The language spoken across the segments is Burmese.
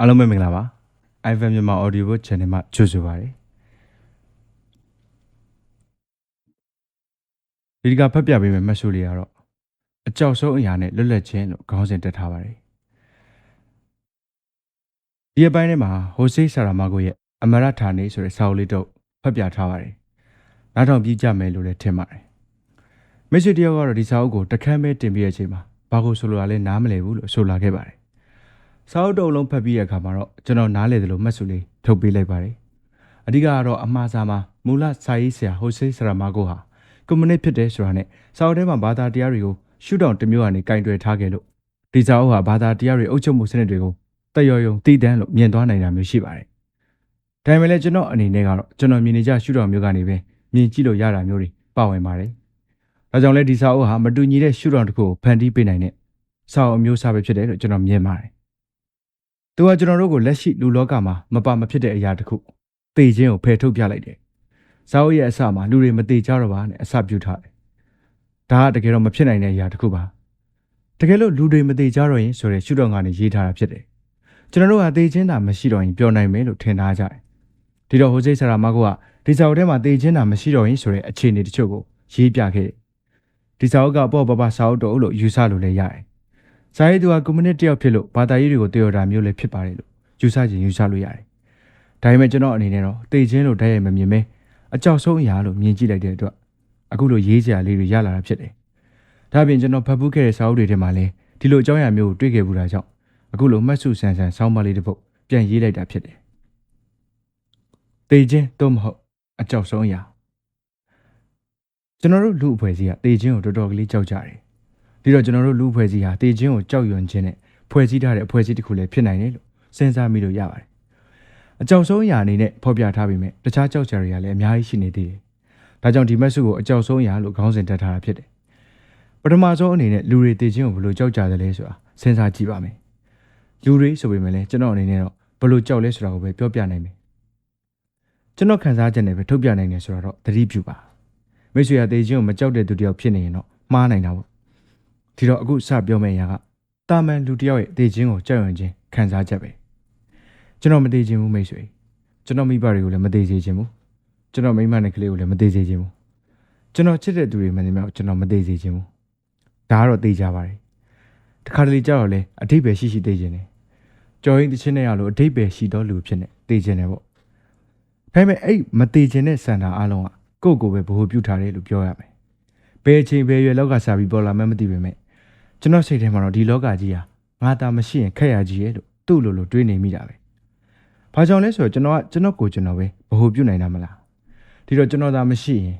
အားလုံးပဲမင်္ဂလာပါ ivan မြန်မာ audio book channel မှာကြိုဆိုပါရစေဒီကဖတ်ပြပေးမယ့်မှတ်စုလေးကတော့အကြောက်ဆုံးအရာနဲ့လွတ်လပ်ခြင်းလို့ခေါင်းစဉ်တက်ထားပါတယ်ဒီအပိုင်းထဲမှာဟိုဆေးဆာရာမာကိုရဲ့အမရဌာနေဆိုတဲ့စာအုပ်လေးတော့ဖတ်ပြထားပါတယ်နောက်ထောင်ပြကြမယ်လို့လည်းထင်ပါတယ်မိတ်ဆွေတယောက်ကတော့ဒီစာအုပ်ကိုတခမ်းပဲတင်ပြတဲ့အချိန်မှာဘာကိုဆိုလိုတာလဲနားမလည်ဘူးလို့ဆိုလာခဲ့ပါတယ် စာအုပ်တုပ်လုံးဖတ်ပြီးတဲ့အခါမှာတော့ကျွန်တော်နားလေတယ်လို့မှတ်စုလေးထုတ်ပေးလိုက်ပါတယ်။အဓိကကတော့အမှားစာမှာမူလစာရေးဆရာဟိုဆေးဆရာမာကိုဟာကွန်မြူနစ်ဖြစ်တယ်ဆိုတာနဲ့စာအုပ်ထဲမှာဘာသာတရားတွေကိုရှုထောင့်တစ်မျိုးကနေကင်တွယ်ထားခဲ့လို့ဒီစာအုပ်ဟာဘာသာတရားတွေအုပ်ချုပ်မှုစနစ်တွေကိုတက်ရော်ယုံတည်တန်းလို့မြင်သွားနိုင်တာမျိုးရှိပါတယ်။ဒါပေမဲ့လည်းကျွန်တော်အနေနဲ့ကတော့ကျွန်တော်မြင်နေကြရှုထောင့်မျိုးကနေပဲမြင်ကြည့်လို့ရတာမျိုးတွေပါဝင်ပါတယ်။ဒါကြောင့်လည်းဒီစာအုပ်ဟာမတူညီတဲ့ရှုထောင့်တစ်ခုကိုဖန်တီးပေးနိုင်တဲ့စာအုပ်အမျိုးအစားပဲဖြစ်တယ်လို့ကျွန်တော်မြင်ပါတယ်။ သူကကျွန်တော်တို့ကိုလက်ရှိလူလောကမှာမပါမဖြစ်တဲ့အရာတစ်ခုတေခြင်းကိုဖယ်ထုတ်ပြလိုက်တယ်။ဇာအုပ်ရဲ့အစမှာလူတွေမတေကြတော့ပါနဲ့အစပြုထားတယ်။ဒါကတကယ်တော့မဖြစ်နိုင်တဲ့အရာတစ်ခုပါ။တကယ်လို့လူတွေမတေကြတော့ရင်ဆိုတဲ့ရှုတော့ကနေရေးထားတာဖြစ်တယ်။ကျွန်တော်တို့ကတေခြင်းတာမရှိတော့ရင်ပြောနိုင်မယ်လို့ထင်ထားကြတယ်။ဒီတော့ဟိုစိတ်ဆရာမကောကဒီဇာအုပ်ထဲမှာတေခြင်းတာမရှိတော့ရင်ဆိုတဲ့အခြေအနေတချို့ကိုရေးပြခဲ့တယ်။ဒီဇာအုပ်ကပေါ့ပပစာအုပ်တော်လို့ယူဆလို့လည်းရတယ်။ ဇာရေးသူကကွန်မြူနစ်တယောက်ဖြစ်လို့ဘာသာရေးတွေကိုတည်ရတာမျိုးလည်းဖြစ်ပါတယ်လို့ယူဆခြင်းယူဆလို့ရတယ်။ဒါပေမဲ့ကျွန်တော်အနေနဲ့တော့တေခြင်းလို့တိုက်ရိုက်မမြင်မဲအကြောက်ဆုံးအရာလို့မြင်ကြည့်လိုက်တဲ့အတွက်အခုလိုရေးစရာလေးတွေရလာတာဖြစ်တယ်။ဒါ့အပြင်ကျွန်တော်ဖတ်ဖူးခဲ့တဲ့စာအုပ်တွေထဲမှာလည်းဒီလိုအကြောင်းအရာမျိုးကိုတွေ့ခဲ့ဘူးတာကြောင့်အခုလိုမှတ်စုဆန်ဆန်ဆောင်းပါးလေးတစ်ပုဒ်ပြန်ရေးလိုက်တာဖြစ်တယ်။တေခြင်းတော့မဟုတ်အကြောက်ဆုံးအရာကျွန်တော်တို့လူအဖွဲ့အစည်းကတေခြင်းကိုတော်တော်ကလေးကြောက်ကြတယ်။ ဒီတော့ကျွန်တော်တို့လူအဖွဲ့အစည်းဟာတေခြင်းကိုကြောက်ရွံ့ခြင်းနဲ့ဖွဲ့စည်းထားတဲ့အဖွဲ့အစည်းတစ်ခုလည်းဖြစ်နိုင်တယ်လို့စဉ်းစားမိလို့ရပါတယ်။အကြောက်ဆုံးအရာအနေနဲ့ဖော်ပြထားပေမဲ့တခြားကြောက်ကြတွေကလည်းအများကြီးရှိနေသေးတယ်။ဒါကြောင့်ဒီမက်ဆုကိုအကြောက်ဆုံးအရာလို့ခေါင်းစဉ်တက်ထားတာဖြစ်တယ်။ပထမဆုံးအနေနဲ့လူတွေတေခြင်းကိုဘယ်လိုကြောက်ကြသလဲဆိုတာစဉ်းစားကြည့်ပါမယ်။လူတွေဆိုပေမဲ့လည်းကျွန်တော်အနေနဲ့တော့ဘယ်လိုကြောက်လဲဆိုတာကိုပဲပြောပြနိုင်မယ်။ကျွန်တော်ခံစားချက်နဲ့ပဲထုတ်ပြနိုင်တယ်ဆိုတော့သတိပြုပါ။မိတ်ဆွေရတေခြင်းကိုမကြောက်တဲ့သူတစ်ယောက်ဖြစ်နေရင်တော့မှားနိုင်တာပေါ့ ဒီတော့အခုစပြောမယ့်အရာကတာမန်လူတစ်ယောက်ရဲ့တည်ခြင်းကိုကြောက်ရွံ့ခြင်းခံစားချက်ပဲကျွန်တော်မတည်ခြင်းဘူးမိတ်ဆွေကျွန်တော်မိဘတွေကိုလည်းမတည်စေခြင်းဘူးကျွန်တော်မိမနဲ့ကလေးကိုလည်းမတည်စေခြင်းဘူးကျွန်တော်ချစ်တဲ့သူတွေမှန်တယ်မြောက်ကျွန်တော်မတည်စေခြင်းဘူးဒါကတော့တည်ကြပါတယ်တခါတလေကြောက်တော့လဲအတိတ်ပဲရှိရှိတည်ခြင်းတယ်ကြော်ရင်တခြင်းနဲ့ရလို့အတိတ်ပဲရှိတော့လူဖြစ်နေတည်ခြင်းတယ်ပေါ့ဒါပေမဲ့အဲ့မတည်ခြင်းတဲ့စံတာအလုံးကကိုယ့်ကိုယ်ပဲဗဟုပြုထားတယ်လို့ပြောရမယ်ဘယ်အချိန်ဘယ်ရွယ်လောက်ကစားပြီးပေါ်လာမှန်းမသိပေမဲ့ ကျွန်တော်စိတ်ထဲမှာတော့ဒီလောကကြီးဟာငါတာမရှိရင်ခက်ရကြီးရဲ့လို့သူ့လိုလိုတွေးနေမိတာပဲ။ဘာကြောင့်လဲဆိုတော့ကျွန်တော်ကကျွန်တော်ကိုကျွန်တော်ပဲဗဟုပြုနိုင်တာမလား။ဒီတော့ကျွန်တော်သာမရှိရင်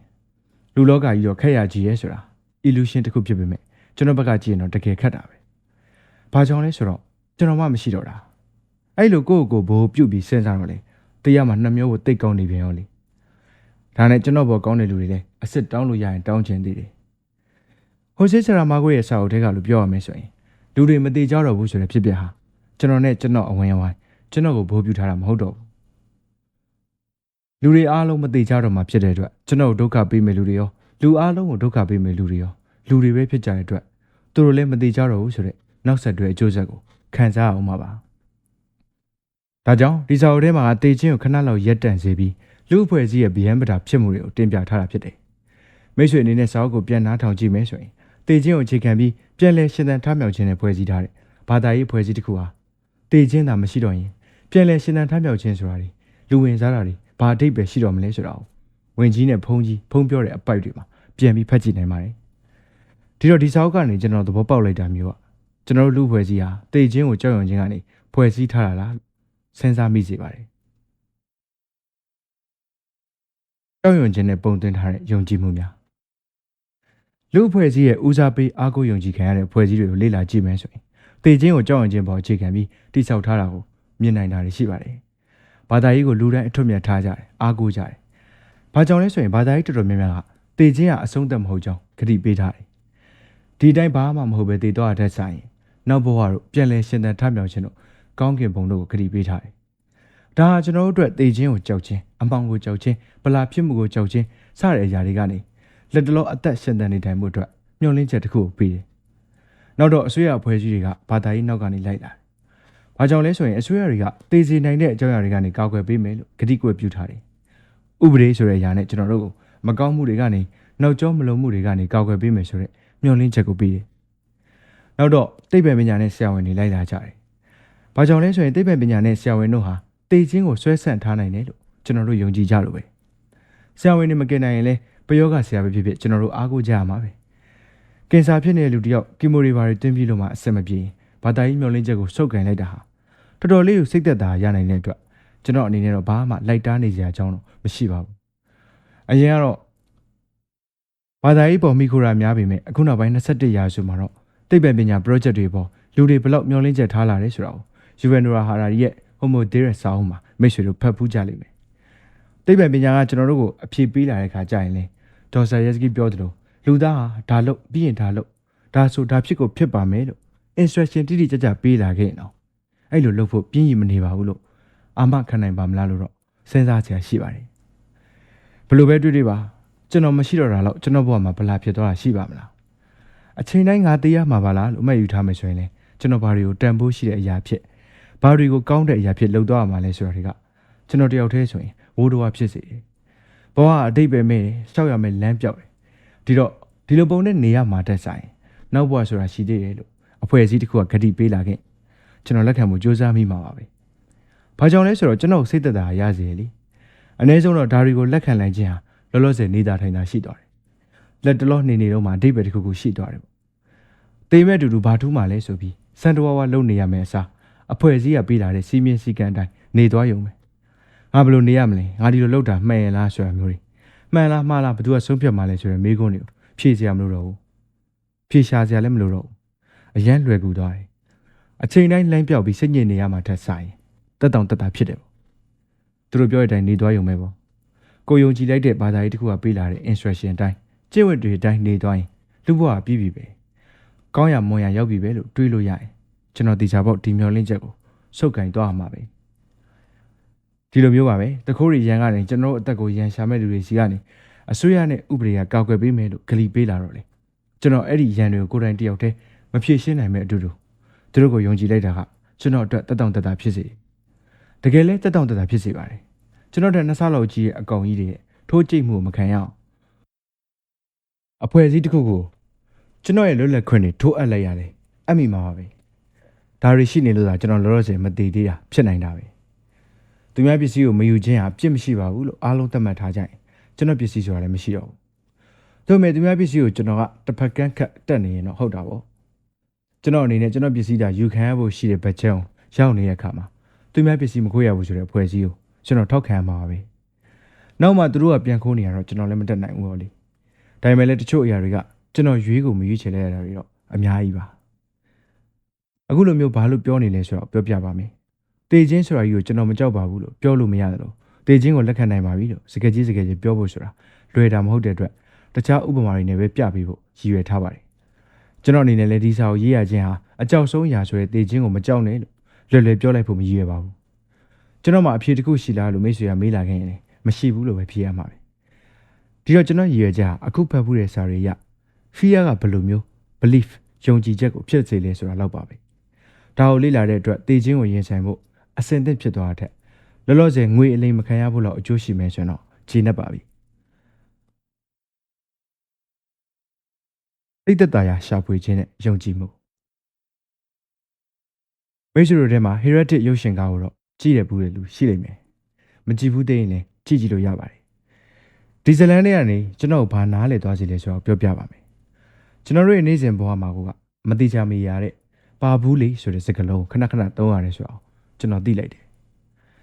လူလောကကြီးတော့ခက်ရကြီးရဲ့ဆိုတာ illusion တစ်ခုဖြစ်ပေမဲ့ကျွန်တော်ဘက်ကကြည့်ရင်တော့တကယ်ခက်တာပဲ။ဘာကြောင့်လဲဆိုတော့ကျွန်တော်မှမရှိတော့တာ။အဲ့လိုကိုယ့်ကိုယ်ကိုဗဟုပြုပြီးစဉ်းစားတော့လေတရားမှာနှစ်မျိုးကိုတိတ်ကောင်းနေပြန်ရောလေ။ဒါနဲ့ကျွန်တော်ဘောကောင်းတဲ့လူတွေလည်းအစ်စ်တောင်းလို့ရရင်တောင်းချင်သေးတယ်။ ဟိုဆေးဆရာမာကိုရဲ့စာအုပ်ထဲကလို့ပြောရမယ်ဆိုရင်လူတွေမတိကြတော့ဘူးဆိုတဲ့ဖြစ်ပျက်ဟာကျွန်တော်နဲ့ကျွန်တော်အဝင်အဝိုင်းကျွန်တော်ကိုဘိုးပြူထားတာမဟုတ်တော့ဘူးလူတွေအားလုံးမတိကြတော့မှဖြစ်တဲ့အတွက်ကျွန်တော်ကိုဒုက္ခပေးမယ်လူတွေရောလူအားလုံးကိုဒုက္ခပေးမယ်လူတွေရောလူတွေပဲဖြစ်ကြတဲ့အတွက်သူတို့လည်းမတိကြတော့ဘူးဆိုတဲ့နောက်ဆက်တွဲအကျိုးဆက်ကိုခံစားအောင်ပါပါဒါကြောင့်ဒီစာအုပ်ထဲမှာတေချင်းကိုခဏလောက်ရက်တန့်စေပြီးလူအဖွဲ့အစည်းရဲ့ဗျံပတာဖြစ်မှုတွေကိုတင်ပြထားတာဖြစ်တယ်မိတ်ဆွေအနေနဲ့စာအုပ်ကိုပြန်နှားထောင်ကြည့်မယ်ဆိုရင် တေခြင်းကိုအခြေခံပြီးပြန်လဲရှင်သန်ထမြောက်ခြင်းနဲ့ဖွဲ့စည်းထားတဲ့ဘာသာရေးဖွဲ့စည်းတစ်ခုဟာတေခြင်းသာမရှိတော့ရင်ပြန်လဲရှင်သန်ထမြောက်ခြင်းဆိုတာတွေလူဝင်စားတာတွေဘာအတိတ်ပဲရှိတော့မလဲဆိုတာကိုဝင်ကြီးနဲ့ဖုံးကြီးဖုံးပြောတဲ့အပိုက်တွေမှာပြန်ပြီးဖတ်ကြည့်နိုင်ပါတယ်ဒီတော့ဒီစာအုပ်ကနေကျွန်တော်သဘောပေါက်လိုက်တာမျိုးကကျွန်တော်တို့လူဖွဲ့စည်းဟာတေခြင်းကိုကြောက်ရွံ့ခြင်းကနေဖွဲ့စည်းထားတာလားစဉ်းစားမိစေပါတယ်ကြောက်ရွံ့ခြင်းနဲ့ပုံသွင်းထားတဲ့ယုံကြည်မှုများ လူအဖွဲ့အစည်းရဲ့ဦးစားပေးအားကိုးယုံကြည်ခံရတဲ့အဖွဲ့အစည်းတွေကိုလေ့လာကြည့်မယ်ဆိုရင်တေခြင်းကိုကြောက်ရွံ့ခြင်းပေါ်အခြေခံပြီးတိစောက်ထားတာကိုမြင်နိုင်တာတွေရှိပါတယ်။ဘာသာရေးကိုလူတိုင်းအထွတ်မြတ်ထားကြတယ်အားကိုးကြတယ်။ဘာကြောင့်လဲဆိုရင်ဘာသာရေးတော်တော်များများကတေခြင်းကအဆုံးသတ်မဟုတ်ကြောင်းခတိပေးထားတယ်။ဒီတိုင်းဘာမှမဟုတ်ပဲတေတော့အထက်ဆိုင်ရင်နောက်ဘဝတို့ပြန်လဲရှင်သန်ထမြောက်ခြင်းတို့ကောင်းကင်ဘုံတို့ကိုခတိပေးထားတယ်။ဒါဟာကျွန်တော်တို့အတွက်တေခြင်းကိုကြောက်ခြင်းအမောင်ကိုကြောက်ခြင်းဗလာဖြစ်မှုကိုကြောက်ခြင်းစတဲ့အရာတွေကနေ လက်တလုံးအသက်ရှင်သန်နေထိုင်မှုအတွက်မျှော်လင့်ချက်တစ်ခုကိုပေးတယ်။နောက်တော့အစိုးရအဖွဲ့အစည်းတွေကဘာသာရေးနောက်ကနေလိုက်လာတယ်။ဘာကြောင့်လဲဆိုရင်အစိုးရတွေကတေးစီနိုင်တဲ့အကြောင်းအရာတွေကနေကာကွယ်ပေးမယ်လို့ကတိကဝတ်ပြုထားတယ်ဥပဒေဆိုတဲ့အရာနဲ့ကျွန်တော်တို့ကိုမကောင်းမှုတွေကနေနောက်ကျောမလုံမှုတွေကနေကာကွယ်ပေးမယ်ဆိုတဲ့မျှော်လင့်ချက်ကိုပေးတယ်နောက်တော့တိတ်ပံပညာနဲ့ဆရာဝန်တွေလိုက်လာကြတယ်ဘာကြောင့်လဲဆိုရင်တိတ်ပံပညာနဲ့ဆရာဝန်တို့ဟာတေခြင်းကိုဆွဲဆန့်ထားနိုင်တယ်လို့ကျွန်တော်တို့ယုံကြည်ကြလို့ပဲဆရာဝန်တွေမကင်နိုင်ရင်လည်း ပယောဂဆရာပဲဖြစ်ဖြစ်ကျွန်တော်တို့အားကိုးကြရမှာပဲကင်ဆာဖြစ်နေတဲ့လူတစ်ယောက်ကီမိုရီဘာတွေတွင်းပြီးလို့မှအဆင်မပြေရင်ဘာသာရေးမျှော်လင့်ချက်ကိုစုပ်ကန်လိုက်တာဟာတော်တော်လေးကိုစိတ်သက်သာရနိုင်တဲ့အတွက်ကျွန်တော်အနေနဲ့တော့ဘာမှလိုက်တားနေစရာအကြောင်းတော့မရှိပါဘူးအရင်ကတော့ဘာသာရေးပေါ်မိခိုရာများပေမဲ့အခုနောက်ပိုင်း21ရာစုမှာတော့သိပ္ပံပညာ project တွေပေါ်လူတွေဘလောက်မျှော်လင့်ချက်ထားလာတယ်ဆိုတာကိုယူဗန်နိုရာဟာရာရဲ့ Homo Deus စာအုပ်မှာမိတ်ဆွေတို့ဖတ်ဖူးကြလိမ့်မယ်သိပ္ပံပညာကကျွန်တော်တို့ကိုအဖြေပေးလာတဲ့ခါကြာရင်လေ ဒေါ်ဆာယက်စကီပြောသလိုလူသားဟာဒါလို့ပြီးရင်ဒါလို့ဒါဆိုဒါဖြစ်ကိုဖြစ်ပါမယ်လို့ instruction တိတိကျကျပေးလာခဲ့ရင်တော့အဲ့လိုလုပ်ဖို့ပြင်းရည်မနေပါဘူးလို့အာမခံနိုင်ပါမလားလို့တော့စဉ်းစားစရာရှိပါတယ်ဘလို့ပဲတွေ့တွေ့ပါကျွန်တော်မရှိတော့တာတော့ကျွန်တော်ဘဝမှာဘလာဖြစ်သွားတာရှိပါမလားအချိန်တိုင်းငါသေးရမှာပါလားလို့မှတ်ယူထားမယ်ဆိုရင်လေကျွန်တော်ဘာတွေကိုတန်ဖိုးရှိတဲ့အရာဖြစ်ဘာတွေကိုကောင်းတဲ့အရာဖြစ်လုပ်သွားရမှာလဲဆိုတာတွေကကျွန်တော်တယောက်တည်းဆိုရင်ဝိုးတော်ဖြစ်စေတယ် ဘဝအတိတ်ပဲမဲ့တယ်ရှောက်ရမယ်လမ်းပြောက်တယ်ဒီတော့ဒီလိုပုံနဲ့နေရမှာတက်ဆိုင်နောက်ဘဝဆိုတာရှိသေးတယ်လို့အဖွဲ့အစည်းတစ်ခုကဂတိပေးလာခဲ့ကျွန်တော်လက်ခံမှုစူးစမ်းမိမှာပါပဲဘာကြောင့်လဲဆိုတော့ကျွန်တော်စိတ်သက်သာရစေလေအ ਨੇ ဆုံးတော့ဒါတွေကိုလက်ခံနိုင်ခြင်းဟာလောလောဆယ်နေတာထိုင်တာရှိသွားတယ်လက်တလောနေနေတော့မှအတိတ်ပဲတစ်ခုခုရှိသွားတယ်ပေါ့တေးမဲ့တူတူဘာထူးမှလဲဆိုပြီးစန်တဝါဝါလုံနေရမယ်အစားအဖွဲ့အစည်းကပေးလာတဲ့စီမင်းစည်းကမ်းအတိုင်းနေသွားရုံပဲ ငါဘယ်လိုနေရမလဲငါဒီလိုလုပ်တာမှန်ရလားဆိုတာမျိုးတွေမှန်လားမှားလားဘယ်သူကဆုံးဖြတ်မှလဲဆိုရယ်မေးခွန်းတွေကိုဖြေစရာမလိုတော့ဘူးဖြေရှာစရာလည်းမလိုတော့ဘူးအရန်လွယ်ကူသွားတယ်အချိန်တိုင်းလမ်းပြောက်ပြီးစိတ်ညစ်နေရမှထက်ဆိုင်တက်တောင်တက်တာဖြစ်တယ်ပေါ့သူတို့ပြောတဲ့အတိုင်းနေသွားရုံပဲပေါ့ကိုယုံကြည်လိုက်တဲ့ဘာသာရေးတစ်ခုကပေးလာတဲ့ instruction အတိုင်းကျင့်ဝတ်တွေအတိုင်းနေသွားရင်လူဘဝကပြီးပြီပဲကောင်းရမွန်ရရောက်ပြီပဲလို့တွေးလို့ရရင်ကျွန်တော်တေချာပေါက်ဒီမျောလင့်ချက်ကိုစုပ်ကင်သွားမှာပဲ ဒီလိုမျိုးပါပဲတခိုးရီရန်ကနေကျွန်တော်တို့အသက်ကိုရန်ရှာမဲ့လူတွေစီကနေအစိုးရနဲ့ဥပဒေကကောက်ွယ်ပေးမယ်လို့ဂလီပေးလာတော့လေကျွန်တော်အဲ့ဒီရန်တွေကိုကိုယ်တိုင်တယောက်တည်းမဖြေရှင်းနိုင်မဲ့အတူတူသူတို့ကိုယုံကြည်လိုက်တာကကျွန်တော်အတွက်တက်တောင့်တက်တာဖြစ်စေတကယ်လဲတက်တောင့်တက်တာဖြစ်စေပါတယ်ကျွန်တော်တို့နှစ်ဆလောက်ကြီးရဲ့အကောင်ကြီးတွေရဲ့ထိုးကြိတ်မှုကိုမခံရအောင်အဖွဲ့အစည်းတစ်ခုကိုကျွန်တော်ရဲ့လွတ်လပ်ခွင့်တွေထိုးအပ်လိုက်ရတယ်အမိမှာပါပဲဒါတွေရှိနေလို့သာကျွန်တော်လောလောဆယ်မတည်သေးတာဖြစ်နိုင်တာပဲ သူများပစ္စည်းကိုမယူခြင်းဟာအပြစ်မရှိပါဘူးလို့အားလုံးသတ်မှတ်ထားကြရင်ကျွန်တော်ပစ္စည်းဆိုတာလည်းမရှိတော့ဘူးဒါပေမဲ့သူများပစ္စည်းကိုကျွန်တော်ကတစ်ဖက်ကန်းခတ်တက်နေရင်တော့ဟုတ်တာပေါ့ကျွန်တော်အနေနဲ့ကျွန်တော်ပစ္စည်းဒါယူခံရဖို့ရှိတဲ့ဘတ်ချက်အောင်ရောက်နေတဲ့အခါမှာသူများပစ္စည်းမခွေရဘူးဆိုတဲ့အဖွဲ့အစည်းကိုကျွန်တော်ထောက်ခံရမှာပါပဲနောက်မှသူတို့ကပြန်ခိုးနေရတော့ကျွန်တော်လည်းမတက်နိုင်ဘူးဟောလေဒါပေမဲ့လည်းတချို့အရာတွေကကျွန်တော်ရွေးကိုမရွေးချယ်လိုက်ရတာတွေတော့အများကြီးပါအခုလိုမျိုးဘာလို့ပြောနေလဲဆိုတော့ပြောပြပါမယ် တေချင်းဆိုတာကြီးကိုကျွန်တော်မကြောက်ပါဘူးလို့ပြောလို့မရတယ်လို့တေချင်းကိုလက်ခံနိုင်ပါပြီလို့စကကြီးစကကြီးပြောဖို့ဆိုတာလွယ်တာမဟုတ်တဲ့အတွက်တခြားဥပမာတွေနဲ့ပဲပြပေးဖို့ရည်ရွယ်ထားပါတယ်ကျွန်တော်အနေနဲ့လည်းဒီစာကိုရေးရခြင်းဟာအကြောက်ဆုံးအရာဆိုတဲ့တေချင်းကိုမကြောက်နဲ့လို့လွယ်လွယ်ပြောလိုက်ဖို့မရည်ရွယ်ပါဘူးကျွန်တော်မှအဖြေတစ်ခုရှိလားလို့မိတ်ဆွေကမေးလာခဲ့ရင်လည်းမရှိဘူးလို့ပဲဖြေရမှာပဲဒီတော့ကျွန်တော်ရည်ရွယ်ချက်ဟာအခုဖတ်ဖို့တဲ့စာတွေရ fear ကဘယ်လိုမျိုး belief ယုံကြည်ချက်ကိုဖြစ်စေလဲဆိုတာလောက်ပါပဲဒါကိုလေ့လာတဲ့အတွက်တေချင်းကိုရင်ဆိုင်ဖို့ အစင်သင့်ဖြစ်သွားတဲ့လောလောဆယ်ငွေအလိမ်မခံရဖို့လောက်အကျိုးရှိမယ်ဆိုတော့ခြေနဲ့ပါပြီသိသက်တာယာရှာဖွေခြင်းနဲ့ယုံကြည်မှုမိတ်ဆွေတို့ထဲမှာ heretic ရုပ်ရှင်ကားကိုတော့ကြည့်ရဘူးတဲ့လူရှိလိမ့်မယ်မကြည့်ဘူးတဲ့ရင်လည်းကြည့်ကြည့်လို့ရပါတယ်ဒီဇလန်တွေကနေကျွန်တော်ဘာနားလဲသွားစီလဲဆိုတော့ပြောပြပါမယ်ကျွန်တော်တို့ရဲ့နေ့စဉ်ဘဝမှာကမတိချာမေးရတဲ့ပါဘူးလေဆိုတဲ့စကားလုံးခဏခဏသုံးရတယ်ဆိုတော့ ကျွန်တော်သိလိုက်တယ်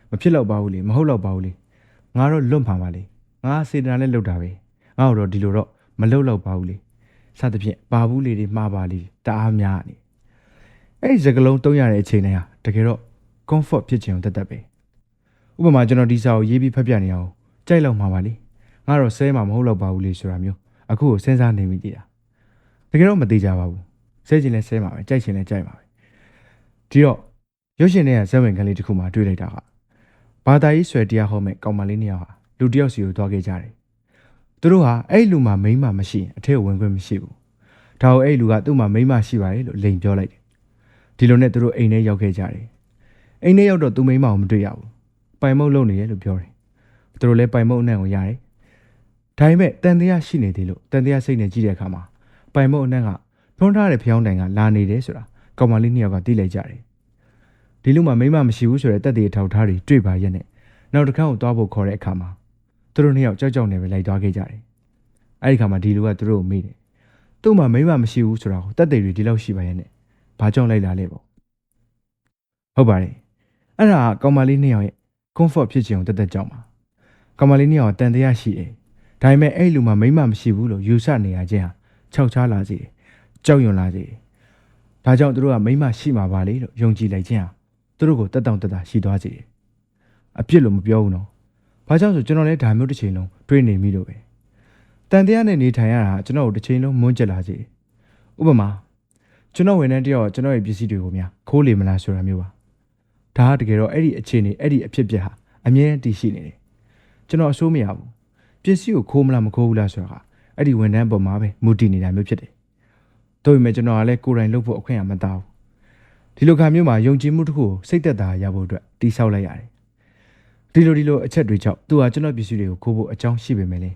မဖြစ်တော့ပါဘူးလေမဟုတ်တော့ပါဘူးလေငါတော့လွတ်မှာပါလေငါစေတနာနဲ့လှုပ်တာပဲငါတို့ဒီလိုတော့မလှုပ်တော့ပါဘူးလေစသဖြင့်ပါဘူးလေတွေမှားပါလေတအားများနေအဲ့ဒီစကားလုံးသုံးရတဲ့အချိန်တိုင်းဟာတကယ်တော့ comfort ဖြစ်ခြင်းတက်တက်ပဲဥပမာကျွန်တော်ဒီစာကိုရေးပြီးဖတ်ပြနေအောင်ကြိုက်လောက်မှာပါလေငါတော့ဆဲမှာမဟုတ်တော့ပါဘူးလေဆိုတာမျိုးအခုကိုစဉ်းစားနေမိသေးတာတကယ်တော့မသေးကြပါဘူးဆဲချင်လဲဆဲမှာပဲကြိုက်ချင်လဲကြိုက်မှာပဲဒီတော့ ရုပ်ရှင်တွေကဇက်ဝင်ကလေးတစ်ခုမှတွေ့လိုက်တာကဘာသာရေးဆွဲတရားဟောမဲ့ကောင်မလေးနှစ်ယောက်ဟာလူတစ်ယောက်စီကိုတွားခဲ့ကြတယ်သူတို့ဟာအဲ့လူမှာမိန်းမမရှိရင်အထက်ဝင်ခွင့်မရှိဘူးဒါကိုအဲ့လူကသူ့မှာမိန်းမရှိပါတယ်လို့လိန်ပြောလိုက်တယ်ဒီလိုနဲ့သူတို့အိမ်ထဲရောက်ခဲ့ကြတယ်အိမ်ထဲရောက်တော့သူမိန်းမအောင်မတွေ့ရဘူးပိုင်မုတ်လုံနေတယ်လို့ပြောတယ်သူတို့လည်းပိုင်မုတ်အနှံ့ကိုရတယ်ဒါပေမဲ့တန်တရားရှိနေသေးလို့တန်တရားစိတ်နဲ့ကြည့်တဲ့အခါမှာပိုင်မုတ်အနှံ့ကထွန်းထားတဲ့ဖျောင်းတိုင်ကလာနေတယ်ဆိုတာကောင်မလေးနှစ်ယောက်ကသိလိုက်ကြတယ် ဒီလူမှမိန်းမမရှိဘူးဆိုတဲ့တက်တည်ထောက်ထားတွေတွေ့ပါရဲ့နဲ့နောက်တစ်ခါကိုသွားဖို့ခေါ်တဲ့အခါမှာသူတို့နှစ်ယောက်ကြောက်ကြောက်နေပဲလိုက်သွားခဲ့ကြတယ်အဲ့ဒီခါမှာဒီလူကသူတို့ကိုမေးတယ်သူ့မှာမိန်းမမရှိဘူးဆိုတာကိုတက်တည်တွေဒီလောက်ရှိပါရဲ့နဲ့ဘာကြောင့်လိုက်လာလဲပေါ့ဟုတ်ပါတယ်အဲ့ဒါကကောင်မလေးနှစ်ယောက်ရဲ့ comfort ဖြစ်ခြင်းကိုတက်တက်ကြောက်ပါကောင်မလေးနှစ်ယောက်ကတန်တရားရှိတယ်ဒါပေမဲ့အဲ့လူမှာမိန်းမမရှိဘူးလို့ယူဆနေရခြင်းဟာခြောက်ခြားလာစေတယ်ကြောက်ရွံ့လာစေတယ်ဒါကြောင့်သူတို့ကမိန်းမရှိမှာပါလေလို့ယုံကြည်လိုက်ခြင်းဟာ သူတို့ကိုတက်တောင့်တက်တာရှိသွားစေတယ်အပြစ်လို့မပြောဘူးနော်ဘာကြောင့်ဆိုကျွန်တော်လည်းဒါမျိုးတစ်ချိန်လုံးတွေးနေမိလို့ပဲတန်တရားနဲ့နေထိုင်ရတာကျွန်တော်တို့တစ်ချိန်လုံးမွန်းကျက်လာစေတယ်ဥပမာကျွန်တော်ဝန်ထမ်းတယောက်ကကျွန်တော်ရဲ့ပစ္စည်းတွေကိုများခိုးလေမလားဆိုတာမျိုးပါဒါကတကယ်တော့အဲ့ဒီအခြေအနေအဲ့ဒီအဖြစ်အပျက်ဟာအမြဲတည်ရှိနေတယ်ကျွန်တော်အဆိုးမရဘူးပစ္စည်းကိုခိုးမလားမခိုးဘူးလားဆိုတာကအဲ့ဒီဝန်ထမ်းပေါ်မှာပဲမူတည်နေတာမျိုးဖြစ်တယ်တို့ပေမဲ့ကျွန်တော်ကလည်းကိုယ်တိုင်လုပ်ဖို့အခွင့်အမသားဘူး ဒီလိုခါမျိုးမှာယုံကြည်မှုတစ်ခုကိုစိတ်သက်သာရဖို့အတွက်တိဆောက်လိုက်ရတယ်ဒီလိုဒီလိုအချက်တွေကြောင့်သူဟာကျွန်တော်ပစ္စည်းတွေကိုခိုးဖို့အကြောင်းရှိပေမဲ့လေ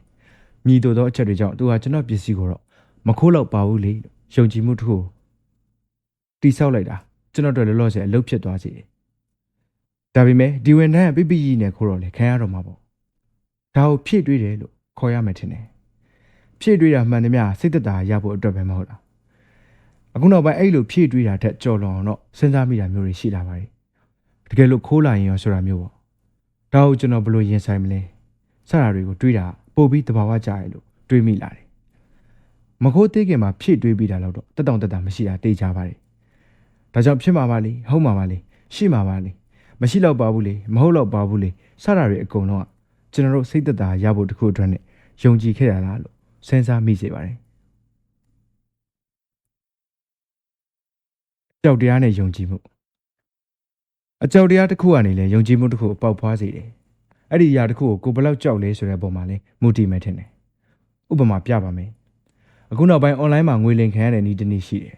မြည်တို့သောအချက်တွေကြောင့်သူဟာကျွန်တော်ပစ္စည်းကိုတော့မခိုးတော့ပါဘူးလေလို့ယုံကြည်မှုတစ်ခုကိုတိဆောက်လိုက်တာကျွန်တော်တို့လောလောဆယ်အလုပ်ဖြစ်သွားစေတယ်ဒါပေမဲ့ဒီဝန်ထမ်းကပြပြကြီးနဲ့ခိုးတော့လေခံရတော့မှာပေါ့ဒါကိုဖြည့်တွေးတယ်လို့ခေါ်ရမယ်ထင်တယ်ဖြည့်တွေးတာမှန်သမျှစိတ်သက်သာရဖို့အတွက်ပဲမဟုတ်လား အခုနောက်ပိုင်းအဲ့လိုဖြည့်တွေးတာထက်ကြော်လွန်အောင်တော့စဉ်းစားမိတာမျိုးတွေရှိလာပါတယ်တကယ်လို့ခိုးလာရင်ရောဆိုတာမျိုးပေါ့ဒါကိုကျွန်တော်ဘယ်လိုရင်ဆိုင်မလဲစတာတွေကိုတွေးတာပို့ပြီးတဘာဝကြရလို့တွေးမိလာတယ်မခိုးသေးခင်မှာဖြည့်တွေးပြီးတာတော့တက်တောင့်တက်တာမရှိတာတေးကြပါတယ်ဒါကြောင့်ဖြစ်မှာပါလေဟုတ်မှာပါလေရှိမှာပါလေမရှိတော့ပါဘူးလေမဟုတ်တော့ပါဘူးလေစတာတွေအကုန်လုံးကကျွန်တော်တို့စိတ်သက်သာရဖို့တခုအတွက်နဲ့ယုံကြည်ခဲ့ရလားလို့စဉ်းစားမိစေပါတယ် ကြောက်တရားနဲ့ယုံကြည်မှုအကြောက်တရားတစ်ခုကနေလည်းယုံကြည်မှုတစ်ခုကိုပေါက်ဖွားစေတယ်အဲ့ဒီအရာတစ်ခုကိုကိုဘယ်လောက်ကြောက်လဲဆိုတဲ့ပုံမှာလဲမူတည်မယ်ထင်တယ်ဥပမာပြပါမယ်အခုနောက်ပိုင်း online မှာငွေလိမ်ခံရတဲ့နည်းတစ်နည်းရှိတယ်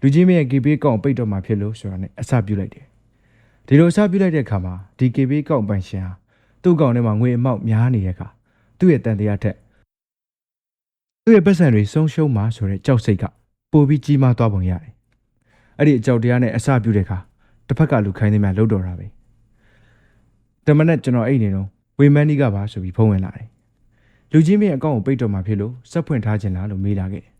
လူကြီးမရဲ့ KB ကောင့်ပိတ်တော့မှာဖြစ်လို့ဆိုတာနဲ့အစပြုလိုက်တယ်ဒီလိုအစပြုလိုက်တဲ့အခါမှာဒီ KB ကောင့်ပိုင်ရှင်ဟာသူ့ကောင်ထဲမှာငွေအမောက်များနေတဲ့အခါသူ့ရဲ့တန်တရားထက်သူ့ရဲ့ပတ်စံတွေဆုံးရှုံးမှာဆိုတဲ့ကြောက်စိတ်ကပိုပြီးကြီးမားသွားပုံရတယ် အဲ့ဒီအကြောက်တရားနဲ့အစပြုတဲ့အခါတစ်ဖက်ကလူခိုင်းနေမှလှုပ်တော်တာပဲတမနဲ့ကျွန်တော်အိတ်နေတော့ဝေမန်းနီကပါဆိုပြီးဖုန်းဝင်လာတယ်လူကြီးမင်းအကောင့်ကိုပိတ်တော်မှာဖြစ်လို့စက်ဖွင့်ထားခြင်းလားလို့မေးလာခဲ့တယ်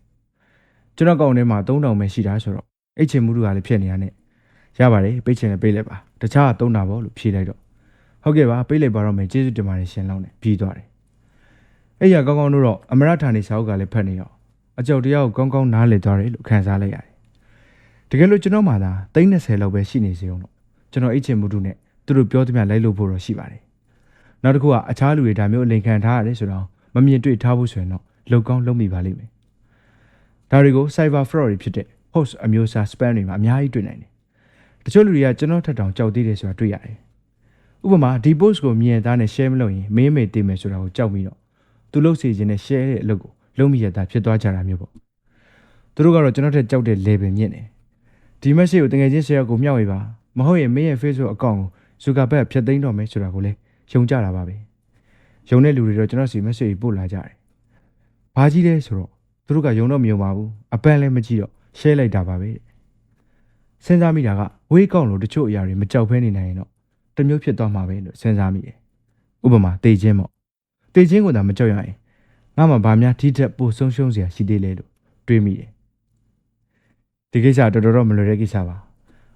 ကျွန်တော်ကောင်ထဲမှာ3000ပဲရှိတာဆိုတော့အိတ်ချင်မှုတို့ကလည်းဖြစ်နေရနဲ့ရပါတယ်ပိတ်ချင်လည်းပိတ်လိုက်ပါတခြားက3000ပေါ့လို့ဖြေလိုက်တော့ဟုတ်ကဲ့ပါပိတ်လိုက်ပါတော့မယ်ကျေးဇူးတင်ပါတယ်ရှင်လောက်နဲ့ပြီးသွားတယ်အဲ့ရကောင်းကောင်းတို့တော့အမရဌာနေစာအုပ်ကလည်းဖတ်နေတော့အကြောက်တရားကိုကောင်းကောင်းနားလည်သွားတယ်လို့ခံစားလိုက်ရတယ် တကယ်လို့ကျွန်တော်မှသာ30လောက်ပဲရှိနေစေအောင်တော့ကျွန်တော်အိတ်ချင်မှုတို့နဲ့သူတို့ပြောသမျှလိုက်လို့ဖို့တော့ရှိပါတယ်နောက်တစ်ခုကအခြားလူတွေဒါမျိုးအလိန်ခံထားရတယ်ဆိုတော့မမြင်တွေ့ထားဖို့ဆိုရင်တော့လောက်ကောင်းလုပ်မိပါလိမ့်မယ်ဒါတွေကို cyber fraud တွေဖြစ်တဲ့ host အမျိုးအစား spam တွေမှာအများကြီးတွေ့နိုင်တယ်တချို့လူတွေကကျွန်တော်ထက်တောင်ကြောက်သေးတယ်ဆိုတာတွေ့ရတယ်ဥပမာဒီ post ကိုမြင်သားနဲ့ share မလုပ်ရင်မင်းမေတင်မယ်ဆိုတာကိုကြောက်ပြီးတော့သူလုပ်စီခြင်းနဲ့ share တဲ့အလုပ်ကိုလုံးမိရတာဖြစ်သွားကြတာမျိုးပေါ့သူတို့ကတော့ကျွန်တော်ထက်ကြောက်တဲ့ level မြင့်တယ် ဒီ message ကိုတကယ်ချင်း share ကိုမျှဝေပါမဟုတ်ရင်မင်းရဲ့ Facebook account ကို Zuckerberg ဖျက်သိမ်းတော့မယ်ဆိုတာကိုလည်းယုံကြတာပါပဲယုံတဲ့လူတွေတော့ကျွန်တော်စီ message ပို့လာကြတယ်ဘာကြီးလဲဆိုတော့သူတို့ကယုံတော့မယုံပါဘူးအပန်းလည်းမကြည့်တော့ share လိုက်တာပါပဲစဉ်းစားမိတာကဝေးကောက်လို့တချို့အရာတွေမကြောက်ဖဲနေနိုင်ရင်တော့တမျိုးဖြစ်သွားမှာပဲလို့စဉ်းစားမိတယ်ဥပမာတေခြင်းပေါ့တေခြင်းကိုသာမကြောက်ရရင်ငါမှဘာများထိထက်ပိုဆုံးရှုံးစရာရှိသေးလဲလို့တွေးမိတယ် ဒီကိစ္စတော်တော်တော့မလွယ်တဲ့ကိစ္စပါ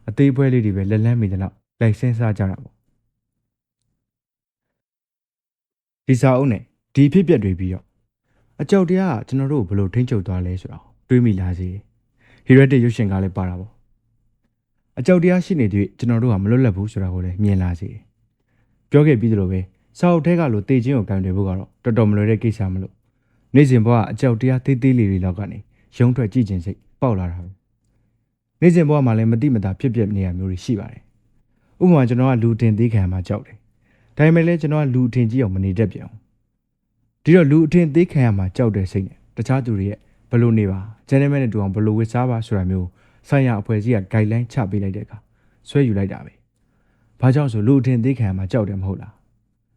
အသေးပွဲလေးတွေပဲလက်လန်းမိတဲ့နောက်လိုက်စဉ်းစားကြတာပေါ့ဒီစာအုပ်နဲ့ဒီဖြစ်ပျက်တွေပြီးတော့အကြောက်တရားကကျွန်တော်တို့ဘယ်လိုထိန်းချုပ်သွားလဲဆိုတော့တွေးမိလာစေဟီရက်တစ်ရုပ်ရှင်ကလည်းပါတာပေါ့အကြောက်တရားရှိနေသေးကျွန်တော်တို့ကမလွတ်လပ်ဘူးဆိုတာကိုလည်းမြင်လာစေပြောခဲ့ပြီးသလိုပဲစာအုပ်ထဲကလိုတေချင်းကိုကန်တယ်ဖို့ကတော့တော်တော်မလွယ်တဲ့ကိစ္စမလို့နေ့စဉ်ဘဝအကြောက်တရားသေးသေးလေးတွေလောက်ကနေရုံထွက်ကြည့်ခြင်းစိတ်ပေါက်လာတာပဲ နေ့စဉ်ဘဝမှာလည်းမတိမတာဖြစ်ပျက်နေရမျိုးတွေရှိပါတယ်ဥပမာကျွန်တော်ကလူတင်သေးခံမှာကြောက်တယ်ဒါပေမဲ့လည်းကျွန်တော်ကလူအထင်ကြီးအောင်မနေတတ်ပြန်ဒီတော့လူအထင်သေးခံရမှာကြောက်တဲ့စိတ်နဲ့တခြားသူတွေရဲ့ဘလို့နေပါဂျန်နယ်မန်နဲ့တူအောင်ဘလို့ဝစ်စားပါဆိုတာမျိုးဆိုင်ရာအဖွဲ့အစည်းက guideline ချပေးလိုက်တဲ့အခါဆွဲယူလိုက်တာပဲဘာကြောင့်ဆိုလူအထင်သေးခံမှာကြောက်တယ်မဟုတ်လား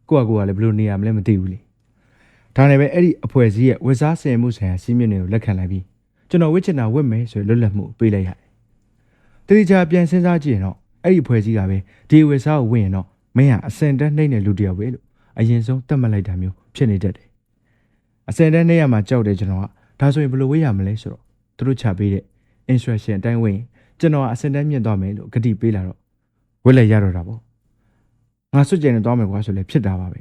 ကိုကကိုကလည်းဘယ်လိုနေရမလဲမသိဘူးလေဒါနဲ့ပဲအဲ့ဒီအဖွဲ့အစည်းရဲ့ဝက်စားဆင်မှုဆိုင်ရာစီးမြင့်တွေကိုလက်ခံလိုက်ပြီးကျွန်တော်ဝစ်ချင်တာဝစ်မယ်ဆိုလွတ်လပ်မှုပေးလိုက်ရတယ် တတိချာပြန်စဉ်းစားကြည့်ရင်တော့အဲ့ဒီအဖွဲ့အစည်းကပဲဒီဝက်စားကိုဝင်ရင်တော့မင်းဟာအစင်တက်နှိမ့်တဲ့လူတစ်ယောက်ပဲလို့အရင်ဆုံးတတ်မှတ်လိုက်တာမျိုးဖြစ်နေတတ်တယ်အစင်တက်နှိမ့်ရမှာကြောက်တယ်ကျွန်တော်ကဒါဆိုရင်ဘယ်လိုဝေးရမလဲဆိုတော့သူတို့ချပေးတဲ့ instruction အတိုင်းဝင်ရင်ကျွန်တော်ကအစင်တက်မြင့်သွားမယ်လို့ဂတိပေးလာတော့ဝက်လက်ရတော့တာပေါ့ငါစွတ်ကြင်နေသွားမယ်ကွာဆိုလည်းဖြစ်တာပါပဲ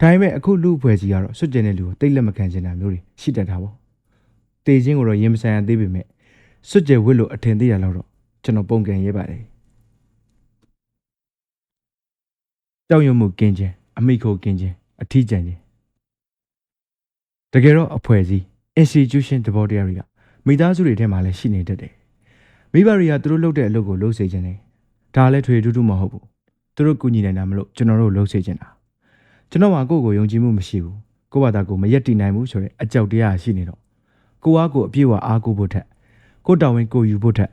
ဒါပေမဲ့အခုလူအဖွဲ့ကြီးကတော့စွတ်ကြင်တဲ့လူကိုတိတ်လက်မခံချင်တာမျိုးတွေရှိတတ်တာပေါ့တေချင်းကိုတော့ရင်မဆိုင်ရသေးပေမဲ့စွတ်ကြယ်ဝက်လို့အထင်သေးရတော့တော့ ကျွန်တော်ပုံကန်ရဲပါတယ်ကြောက်ရွံ့မှုကင်းခြင်းအမိခိုကင်းခြင်းအထီးကျန်ခြင်းတကယ်တော့အဖွဲ့အစည်း institution တဘောတရားတွေကမိသားစုတွေထဲမှာလည်းရှိနေတတ်တယ်မိဘတွေကသူတို့လုပ်တဲ့အလုပ်ကိုလုပ်စေခြင်းတယ်ဒါလည်းထွေထူးထူးမဟုတ်ဘူးသူတို့ကူညီနိုင်တာမလို့ကျွန်တော်တို့လုပ်စေခြင်းတာကျွန်တော်ကကိုယ့်ကိုယုံကြည်မှုမရှိဘူးကိုယ့်ဘာသာကိုမရက်တည်နိုင်ဘူးဆိုတဲ့အကြောက်တရားရှိနေတော့ကိုအားကိုအပြည့်အဝအားကိုဖို့ထက်ကိုတောင်းဝင်ကိုယူဖို့ထက်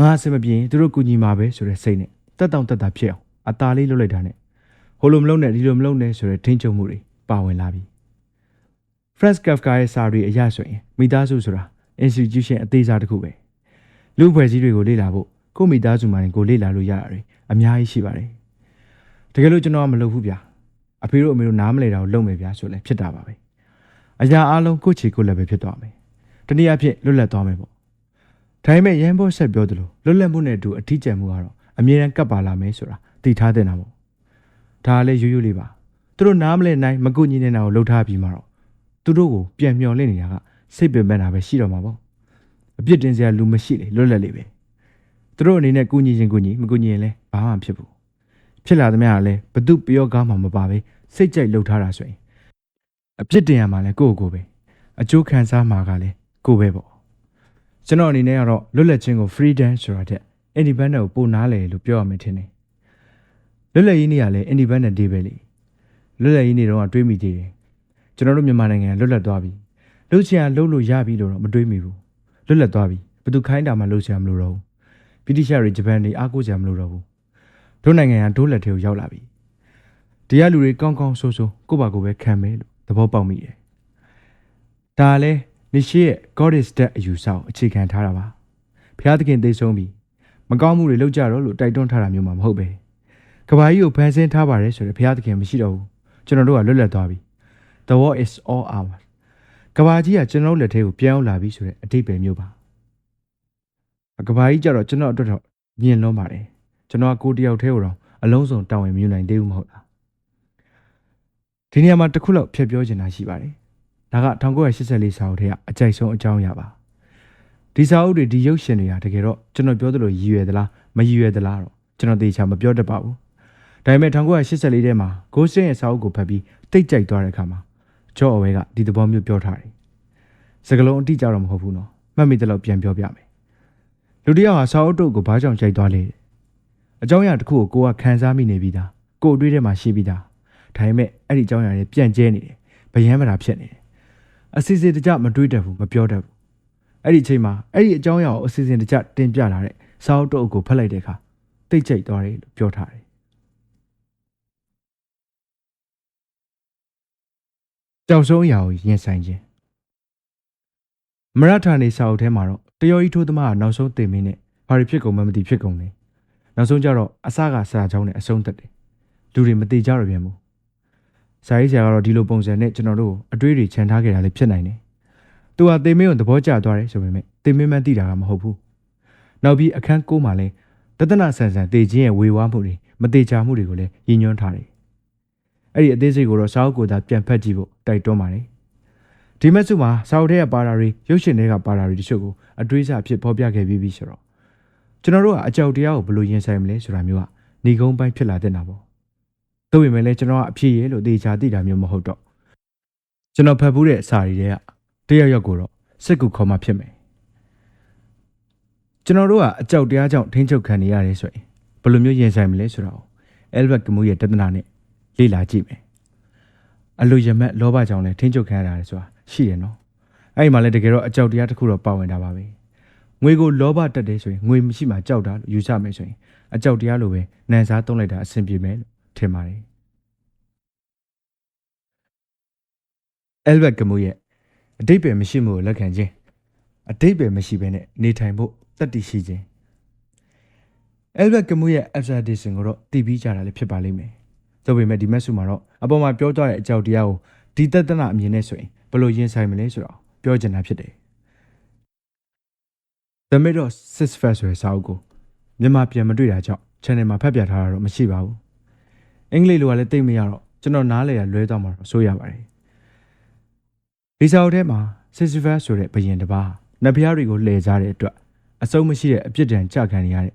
ငါအစမပြေသူတို့ကူညီမှာပဲဆိုတဲ့စိတ်နဲ့တက်တောင့်တက်တာဖြစ်အောင်အตาလေးလုပ်လိုက်တာနဲ့ဟိုလိုမလုပ်နဲ့ဒီလိုမလုပ်နဲ့ဆိုတဲ့ထိန်းချုပ်မှုတွေပါဝင်လာပြီ Franz Kafka ရဲ့စာရီအရဆိုရင်မိသားစုဆိုတာ institution အသေးစားတစ်ခုပဲလူဖွဲ့စည်းတွေကိုလေ့လာဖို့ကိုယ့်မိသားစုမှကိုလေ့လာလို့ရတာတွေအများကြီးရှိပါတယ်တကယ်လို့ကျွန်တော်ကမလုပ်ဘူးဗျာအဖေတို့အမေတို့နားမလဲတာကိုလုပ်မယ်ဗျာဆိုလည်းဖြစ်တာပါပဲအရာအလုံးကိုယ့်ချီကိုယ့်လက်ပဲဖြစ်သွားမယ်တနည်းအားဖြင့်လွတ်လပ်သွားမယ်ပေါ့ ဒါပေမဲ့ရန်ဘော့ဆက်ပြောသလိုလွတ်လပ်မှုနဲ့အတူအထီးကျန်မှုကတော့အမြဲတမ်းကပ်ပါလာမယ်ဆိုတာသိထားတဲ့နာပေါ့ဒါလည်းရိုးရိုးလေးပါသူတို့နားမလဲနိုင်မကူညီနေတာကိုလှုပ်ထားပြီးမှတော့သူတို့ကိုပြန်မျောလင့်နေတာကစိတ်ပင်ပန်းတာပဲရှိတော့မှာပေါ့အပြစ်တင်စရာလူမရှိလေလွတ်လပ်လေးပဲသူတို့အနေနဲ့ကူညီရင်ကူညီမကူညီရင်လည်းဘာမှဖြစ်ဘူးဖြစ်လာသမျှကလည်းဘသူပြောကားမှမပါပဲစိတ်ကြိုက်လှုပ်ထားတာဆိုရင်အပြစ်တင်ရမှာလည်းကိုယ့်ကိုယ်ပဲအကျိုးခံစားမှာကလည်းကိုယ်ပဲပေါ့ ကျွန်တော်အနေနဲ့ကတော့လွတ်လပ်ခြင်းကို freedom ဆိုတာတဲ့ independent ကိုပိုနားလေလို့ပြောရမယ်ထင်တယ်လွတ်လပ်ရေးနေ့ကလည်း independent day ပဲလေလွတ်လပ်ရေးနေ့တော့တွေးမိသေးတယ်ကျွန်တော်တို့မြန်မာနိုင်ငံလွတ်လပ်သွားပြီလှုပ်ချင်လှုပ်လို့ရပြီလို့တော့မတွေးမိဘူးလွတ်လပ်သွားပြီဘသူခိုင်းတာမှလှုပ်ချင်မလို့တော့ဘူးဗြိတိရှတွေဂျပန်တွေအားကိုးချင်မလို့တော့ဘူးတို့နိုင်ငံကဒိုးလက်ထဲကိုရောက်လာပြီဒီကလူတွေကောင်းကောင်းဆိုးဆိုးကိုယ့်ဘာကိုယ်ပဲခံမယ်လို့သဘောပေါက်မိတယ်ဒါလည်း နိရှိရဲ့ God is dead အယူဆောင်အခြေခံထားတာပါဘုရားသခင်သိဆုံးပြီမကောင်းမှုတွေလုပ်ကြတော့လို့တိုက်တွန်းထားတာမျိုးမှမဟုတ်ပဲကဘာကြီးကိုဖန်ဆင်းထားပါတယ်ဆိုတော့ဘုရားသခင်မရှိတော့ဘူးကျွန်တော်တို့ကလွတ်လပ်သွားပြီ the war is all ours ကဘာကြီးကကျွန်တော်လက်ထဲကိုပြန်ရောက်လာပြီဆိုတဲ့အတိတ်ပဲမျိုးပါကဘာကြီးကြတော့ကျွန်တော်အတွက်တော့မြင်လွန်းပါတယ်ကျွန်တော်ကကိုတယောက်တည်းကိုတော့အလုံးစုံတောင်းဝင်မြူနိုင်သေးဘူးမဟုတ်လားဒီနေရာမှာတစ်ခုလောက်ဖြတ်ပြောချင်တာရှိပါတယ် ဒါက1984စာအုပ်ထဲကအကြိုက်ဆုံးအကြောင်းအရာပါဒီစာအုပ်တွေဒီရုပ်ရှင်တွေဟာတကယ်တော့ကျွန်တော်ပြောသလိုရည်ရွယ်သလားမရည်ရွယ်သလားတော့ကျွန်တော်သေချာမပြောတတ်ပါဘူးဒါပေမဲ့1984ထဲမှာဂိုးစင်းရဲ့စာအုပ်ကိုဖတ်ပြီးတိတ်ကြိုက်သွားတဲ့အခါမှာဂျော့အဝဲကဒီသဘောမျိုးပြောထားတယ်စကလုံးအတိအကျတော့မဟုတ်ဘူးနော်မှတ်မိတဲ့လောက်ပြန်ပြောပြမယ်လူတယောက်ဟာစာအုပ်တုပ်ကိုဘာကြောင့်ကြိုက်သွားလဲအကြောင်းအရာတစ်ခုကိုကိုကခံစားမိနေပြီးသားကိုအတွေးထဲမှာရှိပြီးသားဒါပေမဲ့အဲ့ဒီအကြောင်းအရာတွေပြန့်ကျဲနေတယ်ဗယမ်းမတာဖြစ်နေတယ် အစီအစဉ်တကြမတွေးတတ်ဘူးမပြောတတ်ဘူးအဲ့ဒီအချိန်မှာအဲ့ဒီအကြောင်းအရာကိုအစီအစဉ်တကြတင်ပြလာတဲ့စာအုပ်တုပ်ကိုဖတ်လိုက်တဲ့အခါတိတ်ကြိုက်သွားတယ်လို့ပြောထားတယ်ကြောက်ဆုံးအရာကိုရင်ဆိုင်ခြင်းမရထာနေစာအုပ်ထဲမှာတော့တယောကြီးထိုးသမားကနောက်ဆုံးတင်မင်းနဲ့ဘာတွေဖြစ်ကုန်မှမသိဖြစ်ကုန်တယ်နောက်ဆုံးကျတော့အစကစာချောင်းနဲ့အဆုံးသက်တယ်လူတွေမတိကြတော့ပြန်ဘူး စာရေးဆရာကတော့ဒီလိုပုံစံနဲ့ကျွန်တော်တို့အတွေးတွေခြံထားခဲ့တာလည်းဖြစ်နိုင်တယ်သူကတင်မင်းကိုသဘောကျသွားတယ်ဆိုပေမဲ့တင်မင်းမှန်းသိတာကမဟုတ်ဘူးနောက်ပြီးအခန်းကိုမှလည်းတသနာဆန်ဆန်တေခြင်းရဲ့ဝေဝါးမှုတွေမတေချာမှုတွေကိုလည်းရည်ညွှန်းထားတယ်အဲ့ဒီအသေးစိတ်ကိုတော့စာအုပ်ကိုသာပြန်ဖတ်ကြည့်ဖို့တိုက်တွန်းပါတယ်ဒီမက်စုမှာစာအုပ်ထဲကပါတာတွေရုပ်ရှင်တွေကပါတာတွေတချို့ကိုအတွေးစာဖြစ်ဖော်ပြခဲ့ပြီးပြီဆိုတော့ကျွန်တော်တို့ကအကြောက်တရားကိုဘယ်လိုရင်ဆိုင်မလဲဆိုတာမျိုးကနေကုန်းပိုင်းဖြစ်လာတဲ့နာပေါ့ သို့ပေမဲ့လည်းကျွန်တော်ကအဖြစ်ရဲလို့တေချာသိတာမျိုးမဟုတ်တော့ကျွန်တော်ဖတ်ဘူးတဲ့စာရီတွေကတယောက်ယောက်ကိုတော့စစ်ကူခေါ်မှဖြစ်မယ်ကျွန်တော်တို့ကအကြောက်တရားကြောင့်ထိန်းချုပ်ခံနေရတယ်ဆိုရင်ဘယ်လိုမျိုးရင်ဆိုင်မလဲဆိုတာကိုအဲလ်ဘတ်ကမူရဲ့တဒနာနဲ့လေ့လာကြည့်မယ်အလိုရမက်လောဘကြောင့်လည်းထိန်းချုပ်ခံရတာလေဆိုတာရှိတယ်နော်အဲ့ဒီမှာလည်းတကယ်တော့အကြောက်တရားတစ်ခုတော့ပါဝင်တာပါပဲငွေကိုလောဘတက်တယ်ဆိုရင်ငွေမရှိမှကြောက်တာလို့ယူဆမယ်ဆိုရင်အကြောက်တရားလိုပဲနန်စားသုံးလိုက်တာအဆင်ပြေမယ်လို့ ထင်ပါတယ်။ Albert Camus ရဲ့အတိတ်ပဲမရှိမှုကိုလက်ခံခြင်းအတိတ်ပဲမရှိဘဲနဲ့နေထိုင်ဖို့တတ်တည်ရှိခြင်း Albert Camus ရဲ့ observation ကိုတော့တည်ပြီးကြတာလည်းဖြစ်ပါလိမ့်မယ်။သို့ပေမဲ့ဒီမက်ဆုမှာတော့အပေါ်မှာပြောကြတဲ့အကြောက်တရားကိုဒီတသက်နာအမြင်နဲ့ဆိုရင်ဘယ်လိုရင်ဆိုင်မလဲဆိုတော့ပြောချင်တာဖြစ်တယ်။ The Myth of Sisyphus ဆိုတဲ့စာအုပ်ကိုမြန်မာပြန်မတွေ့တာကြောင့် channel မှာဖတ်ပြထားတာတော့မရှိပါဘူး။ အင်္ဂလိပ်လိုကလည်းသိမရတော့ကျွန်တော်နားလည်ရလွဲသွားမှာတော့ဆိုရပါတယ်။ဒီစာအုပ်ထဲမှာ Sisyphus ဆိုတဲ့ဘယင်တစ်ပါးနတ်ဖျားတွေကိုလှည့်စားတဲ့အတွက်အဆုံးမရှိတဲ့အပြစ်ဒဏ်ကြခံနေရတဲ့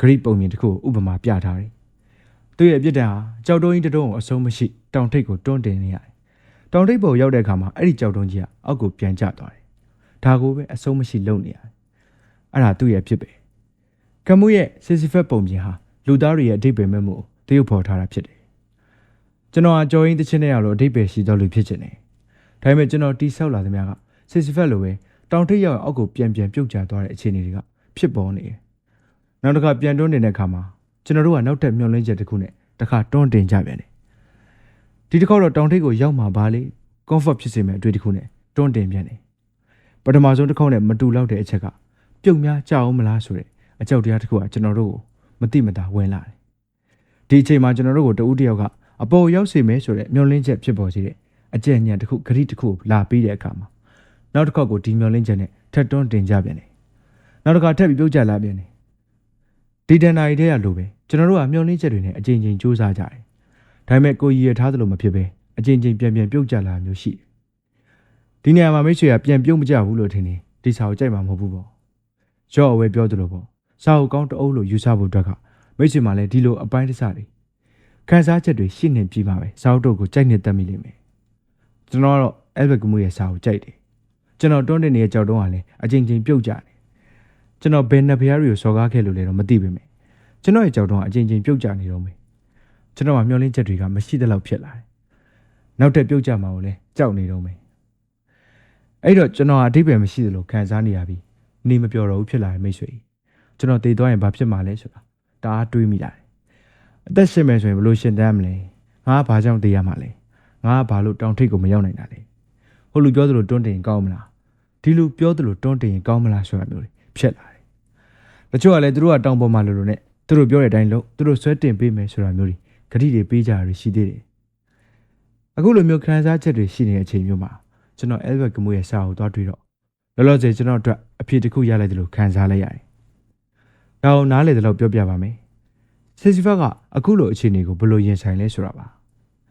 ဂရိပုံမြင်တစ်ခုကိုဥပမာပြထားတယ်။သူ့ရဲ့အပြစ်ဒဏ်ဟာကြောက်တုံးကြီးတစ်တုံးကိုအဆုံးမရှိတောင်ထိပ်ကိုတွန်းတင်နေရတယ်။တောင်ထိပ်ပေါ်ရောက်တဲ့အခါမှာအဲ့ဒီကြောက်တုံးကြီးကအောက်ကိုပြန်ကျသွားတယ်။ဒါကိုပဲအဆုံးမရှိလုံနေရတယ်။အဲ့ဒါသူ့ရဲ့အဖြစ်ပဲ။ကမှုရဲ့စစ်စစ်ဖက်ပုံပြင်ဟာလူသားတွေရဲ့အဓိပ္ပာယ်မဲ့မှုကို တရုပ်ဖော်ထားတာဖြစ်တယ်။ကျွန်တော်ဟာကြော်ရင်းတစ်ချင်းနဲ့ရလို့အဓိပ္ပာယ်ရှိတော်လူဖြစ်ခြင်းတယ်။ဒါပေမဲ့ကျွန်တော်တီးဆောက်လာသမျှကစစ်စစ်ဖက်လိုပဲတောင်ထိပ်ရောက်အောက်ကိုပြန်ပြန်ပြုတ်ကျသွားတဲ့အခြေအနေတွေကဖြစ်ပေါ်နေတယ်။နောက်တစ်ခါပြန်တွန်းနေတဲ့အခါမှာကျွန်တော်တို့ကနောက်ထပ်မျောလင်းချက်တစ်ခုနဲ့တစ်ခါတွန်းတင်ကြပြန်တယ်။ဒီတစ်ခေါက်တော့တောင်ထိပ်ကိုရောက်မှာပါလေ comfort ဖြစ်စေမယ့်အတွေ့အကြုံနဲ့တွန်းတင်ပြန်တယ်။ပထမဆုံးတစ်ခေါက်နဲ့မတူတော့တဲ့အချက်ကပြုတ်များကြအောင်မလားဆိုတဲ့အကြောက်တရားတစ်ခုကကျွန်တော်တို့ကိုမတိမတာဝင်လာတယ်။ ဒီအချိန်မှာကျွန်တော်တို့ကိုတဦးတစ်ယောက်ကအပေါ်ရောက်စေမယ်ဆိုတဲ့မျောလင်းချက်ဖြစ်ပေါ်စေတဲ့အကြံဉာဏ်တစ်ခုဂရိတစ်ခုလာပြီးတဲ့အခါမှာနောက်တစ်ခေါက်ကိုဒီမျောလင်းချက်နဲ့ထပ်တွန်းတင်ကြပြန်တယ်။နောက်တစ်ခါထပ်ပြီးပြုတ်ကျလာပြန်တယ်။ဒီတန်နာရီတဲ့ရလိုပဲကျွန်တော်တို့ကမျောလင်းချက်တွေနဲ့အချိန်ချင်းစူးစမ်းကြတယ်။ဒါပေမဲ့ကိုရည်ရထားသလိုမဖြစ်ပဲအချိန်ချင်းပြန်ပြန်ပြုတ်ကျလာမျိုးရှိတယ်။ဒီနေရာမှာမိတ်ဆွေကပြန်ပြုတ်မကြဘူးလို့ထင်တယ်။ဒီစာကိုကြိုက်မှာမဟုတ်ဘူးပေါ့။ရော့အဝဲပြောသလိုပေါ့။စာအုပ်ကောင်းတအုပ်လို့ယူဆဖို့အတွက်က မိတ်ဆွေမှလည်းဒီလိုအပိုင်းတစ်စတွေခန်းစားချက်တွေရှင်းနေပြီးပါပဲ။စာအုပ်တို့ကိုကြိုက်နေတတ်မိလိမ့်မယ်။ကျွန်တော်ကတော့ Albert Camus ရဲ့စာကိုကြိုက်တယ်။ကျွန်တော်တွန်းတင်နေတဲ့ကြောက်တုံးကလည်းအချိန်ချင်းပြုတ်ကြတယ်။ကျွန်တော်ဘယ်နှစ်ဖျားတွေကိုစော်ကားခဲ့လို့လဲတော့မသိပေမဲ့ကျွန်တော်ရဲ့ကြောက်တုံးကအချိန်ချင်းပြုတ်ကြနေတော့မယ်။ကျွန်တော်ကမျောလင်းချက်တွေကမရှိတဲ့လောက်ဖြစ်လာတယ်။နောက်ထပ်ပြုတ်ကြမှာကိုလည်းကြောက်နေတော့မယ်။အဲ့တော့ကျွန်တော်အတိတ်ပဲမရှိသလိုခံစားနေရပြီ။နေမပြောတော့ဘူးဖြစ်လာတဲ့မိတ်ဆွေ။ကျွန်တော်တည်သွားရင်ဘာဖြစ်မှာလဲဆိုတာ တအားတွေးမိလာတယ်။အသက်ရှင်မယ်ဆိုရင်ဘလို့ရှင်တမ်းမလဲ။ငါကဘာကြောင့်တည်ရမှာလဲ။ငါကဘာလို့တောင်ထိပ်ကိုမရောက်နိုင်တာလဲ။ဟိုလူပြောသလိုတွန်းတင်ရင်ကောင်းမလား။ဒီလူပြောသလိုတွန်းတင်ရင်ကောင်းမလားဆိုတာမျိုးတွေဖြစ်လာတယ်။တချို့ကလည်းသူတို့ကတောင်ပေါ်မှာလို့လို့နဲ့သူတို့ပြောတဲ့အတိုင်းလုပ်သူတို့ဆွဲတင်ပေးမယ်ဆိုတာမျိုးတွေဂတိတွေပေးကြရရှိသေးတယ်။အခုလိုမျိုးခံစားချက်တွေရှိနေတဲ့အချိန်မျိုးမှာကျွန်တော် Albert Camus ရဲ့စာအုပ်သွားတွေ့တော့လောလောဆယ်ကျွန်တော်အတွက်အဖြစ်တစ်ခုရလိုက်တယ်လို့ခံစားလိုက်ရတယ်။ ဒါအောင်နားလေတယ်လို့ပြောပြပါမယ်။စစ်စီဖက်ကအခုလိုအခြေအနေကိုဘယ်လိုရင်ဆိုင်လဲဆိုတာပါ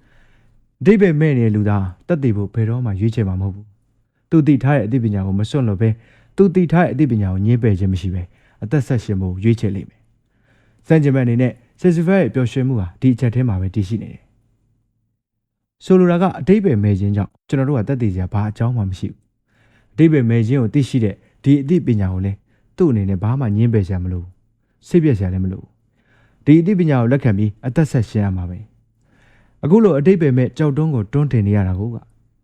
။အတိတ်ပဲမဲ့နေတဲ့လူသားတက်တည်ဖို့ဘယ်တော့မှရွေးချယ်မှာမဟုတ်ဘူး။သူတည်ထားတဲ့အသိပညာကိုမစွန့်လို့ပဲသူတည်ထားတဲ့အသိပညာကိုညှင်းပယ်ခြင်းမရှိပဲအသက်ဆက်ရှင်ဖို့ရွေးချယ်လိမ့်မယ်။စံကျင်မဲ့အနေနဲ့စစ်စီဖက်ရဲ့ပျော်ရွှင်မှုဟာဒီအချက်ထဲမှာပဲတည်ရှိနေတယ်။ဆိုလိုတာကအတိတ်ပဲမဲ့ခြင်းကြောင့်ကျွန်တော်တို့ကတက်တည်စရာဘာအကြောင်းမှမရှိဘူး။အတိတ်ပဲမဲ့ခြင်းကိုသိရှိတဲ့ဒီအသိပညာကိုလည်းသူ့အနေနဲ့ဘာမှညှင်းပယ်စရာမလိုဘူး။ စိတ်ပြည့်စရာလည်းမလိုဘူး။ဒီအသိပညာကိုလက်ခံပြီးအသက်ဆက်ရှင်ရမှာပဲ။အခုလိုအတိတ်ပဲမဲ့ကြောက်တွန်းကိုတွန်းတင်နေရတာကိုက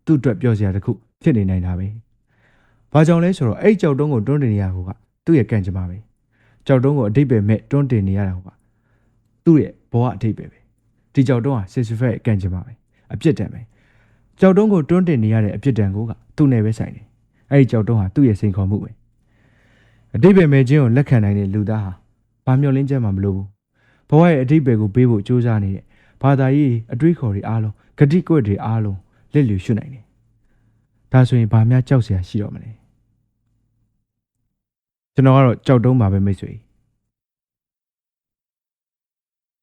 သူ့အတွက်ပြောစရာတစ်ခုဖြစ်နေနိုင်တာပဲ။ဘာကြောင့်လဲဆိုတော့အဲ့ကြောက်တွန်းကိုတွန်းတင်နေရတာကသူ့ရဲ့ကံကြမ္မာပဲ။ကြောက်တွန်းကိုအတိတ်ပဲမဲ့တွန်းတင်နေရတာကသူ့ရဲ့ဘဝအတိတ်ပဲပဲ။ဒီကြောက်တွန်းဟာစစ်စဖက်ရဲ့ကံကြမ္မာပဲ။အပြစ်ဒဏ်ပဲ။ကြောက်တွန်းကိုတွန်းတင်နေရတဲ့အပြစ်ဒဏ်ကိုကသူ့နဲ့ပဲဆိုင်တယ်။အဲ့ဒီကြောက်တွန်းဟာသူ့ရဲ့စိန်ခေါ်မှုပဲ။အတိတ်ပဲမဲ့ခြင်းကိုလက်ခံနိုင်တဲ့လူသားဟာ ဘာမျှော်လင့်ချက်မှမလိုဘူး။ဘဝရဲ့အတိတ်ပဲကိုပေးဖို့ကြိုးစားနေတဲ့ဘာသာရေးအတွေးခေါ်တွေအားလုံးဂတိကွက်တွေအားလုံးလက်လျူရှုနိုင်တယ်။ဒါဆိုရင်ဘာများကြောက်စရာရှိတော့မလဲ။ကျွန်တော်ကတော့ကြောက်တုံးပါပဲမိတ်ဆွေ။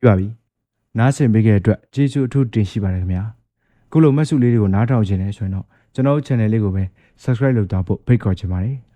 ပြပါပြီ။နားဆင်ပေးခဲ့တဲ့အတွက်ကျေးဇူးအထူးတင်ရှိပါတယ်ခင်ဗျာ။ခုလိုမက်ဆုလေးတွေကိုနားထောင်ခြင်းနဲ့ဆိုရင်တော့ကျွန်တော်တို့ channel လေးကိုပဲ subscribe လုပ်သွားဖို့ဖိတ်ခေါ်ချင်ပါတယ်။